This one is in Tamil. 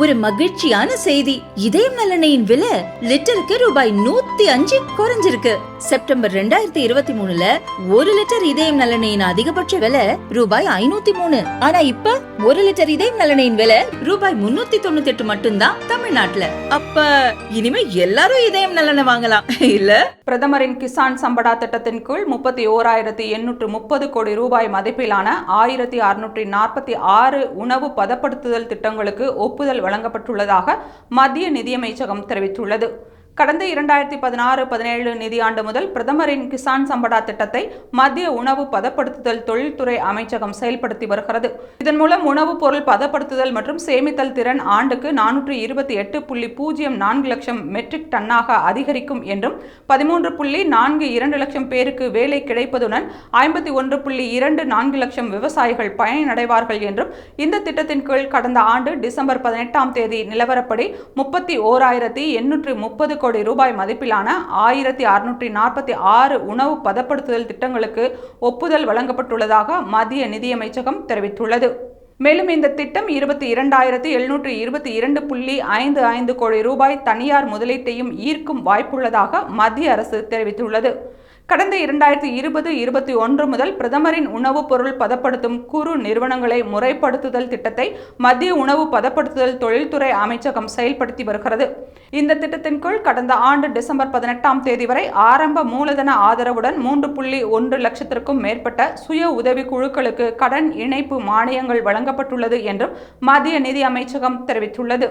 ஒரு மகிழ்ச்சியான செய்தி. இதயம் நலனையின் விலை லிட்டருக்கு ரூபாய் நூத்தி அஞ்சு குறைஞ்சிருக்கு. செப்டம்பர் ரெண்டாயிரத்தி இருபத்தி மூணுல ஒரு லிட்டர் இதயம் நலனையின் அதிகபட்ச விலை ரூபாய் ஐநூத்தி மூணு. ஆனா இப்ப ஒரு லிட்டர் இதயம் நலனையின் விலை ரூபாய் முன்னூத்தி தொண்ணூத்தி எட்டு மட்டும்தான் தமிழ்நாட்டுல. அப்ப இனிமே எல்லாரும் இதயம் நலனை வாங்கலாம். இல்ல? பிரதமரின் கிசான் சம்படா திட்டத்தின் கீழ் முப்பத்தி ஓராயிரத்தி எண்ணூற்று முப்பது கோடி ரூபாய் மதிப்பிலான ஆயிரத்தி அறுநூற்றி நாற்பத்தி ஆறு உணவு பதப்படுத்துதல் திட்டங்களுக்கு ஒப்புதல் வழங்கப்பட்டுள்ளதாக மத்திய நிதியமைச்சகம் தெரிவித்துள்ளது. கடந்த இரண்டாயிரத்தி பதினாறு பதினேழு நிதியாண்டு முதல் பிரதமரின் கிசான் சம்படா திட்டத்தை மத்திய உணவு பதப்படுத்துதல் தொழில்துறை அமைச்சகம் செயல்படுத்தி வருகிறது. இதன் மூலம் உணவுப் பொருள் பதப்படுத்துதல் மற்றும் சேமித்தல் திறன் ஆண்டுக்கு நானூற்று இருபத்தி எட்டு புள்ளி பூஜ்ஜியம் நான்கு லட்சம் மெட்ரிக் டன்னாக அதிகரிக்கும் என்றும் பதிமூன்று புள்ளி நான்கு இரண்டு லட்சம் பேருக்கு வேலை கிடைப்பதுடன் ஐம்பத்தி ஒன்று புள்ளி இரண்டு நான்கு லட்சம் விவசாயிகள் பயனடைவார்கள் என்றும் இந்த திட்டத்தின் கீழ் கடந்த ஆண்டு டிசம்பர் பதினெட்டாம் தேதி நிலவரப்படி முப்பத்தி ஓராயிரத்தி எண்ணூற்று முப்பது கோடி ரூபாய் மதிப்பிலான ஆயிரத்தி அறுநூற்றி நாற்பத்தி ஆறு உணவு பதப்படுத்துதல் திட்டங்களுக்கு ஒப்புதல் வழங்கப்பட்டுள்ளதாக மத்திய நிதியமைச்சகம் தெரிவித்துள்ளது. மேலும் இந்த திட்டம் இருபத்தி இரண்டாயிரத்தி எழுநூற்றி இருபத்தி இரண்டு புள்ளி ஐந்து ஐந்து கோடி ரூபாய் தனியார் முதலீட்டையும் ஈர்க்கும் வாய்ப்புள்ளதாக மத்திய அரசு தெரிவித்துள்ளது. கடந்த இரண்டாயிரத்தி இருபது இருபத்தி ஒன்று முதல் பிரதமரின் உணவுப் பொருள் பதப்படுத்தும் குறு நிறுவனங்களை முறைப்படுத்துதல் திட்டத்தை மத்திய உணவு பதப்படுத்துதல் தொழில்துறை அமைச்சகம் செயல்படுத்தி வருகிறது. இந்த திட்டத்தின் கீழ் கடந்த ஆண்டு டிசம்பர் பதினெட்டாம் தேதி வரை ஆரம்ப மூலதன ஆதரவுடன் மூன்று புள்ளி ஒன்று லட்சத்திற்கும் மேற்பட்ட சுய உதவி குழுக்களுக்கு கடன் இணைப்பு மானியங்கள் வழங்கப்பட்டுள்ளது என்றும் மத்திய நிதி அமைச்சகம் தெரிவித்துள்ளது.